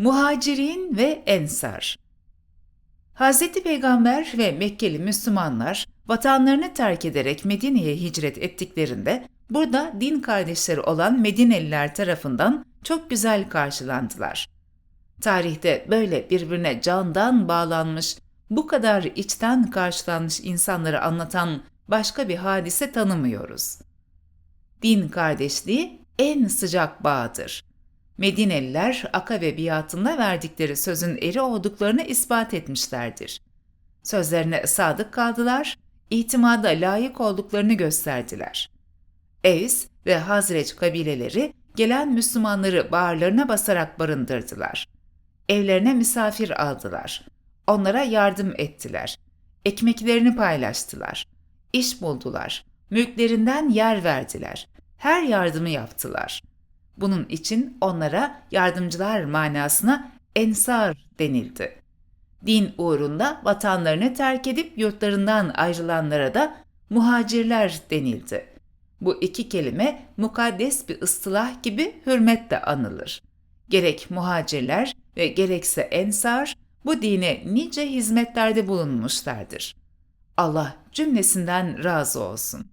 Muhacirin ve Ensar Hz. Peygamber ve Mekkeli Müslümanlar vatanlarını terk ederek Medine'ye hicret ettiklerinde burada din kardeşleri olan Medineliler tarafından çok güzel karşılandılar. Tarihte böyle birbirine candan bağlanmış, bu kadar içten karşılanmış insanları anlatan başka bir hadise tanımıyoruz. Din kardeşliği en sıcak bağdır. Medineliler Akabe biatında verdikleri sözün eri olduklarını ispat etmişlerdir. Sözlerine sadık kaldılar, itimada layık olduklarını gösterdiler. Evs ve Hazreç kabileleri gelen Müslümanları bağırlarına basarak barındırdılar. Evlerine misafir aldılar. Onlara yardım ettiler. Ekmeklerini paylaştılar. İş buldular. Mülklerinden yer verdiler. Her yardımı yaptılar. Bunun için onlara yardımcılar manasına ensar denildi. Din uğrunda vatanlarını terk edip yurtlarından ayrılanlara da muhacirler denildi. Bu iki kelime mukaddes bir ıstılah gibi hürmetle anılır. Gerek muhacirler ve gerekse ensar bu dine nice hizmetlerde bulunmuşlardır. Allah cümlesinden razı olsun.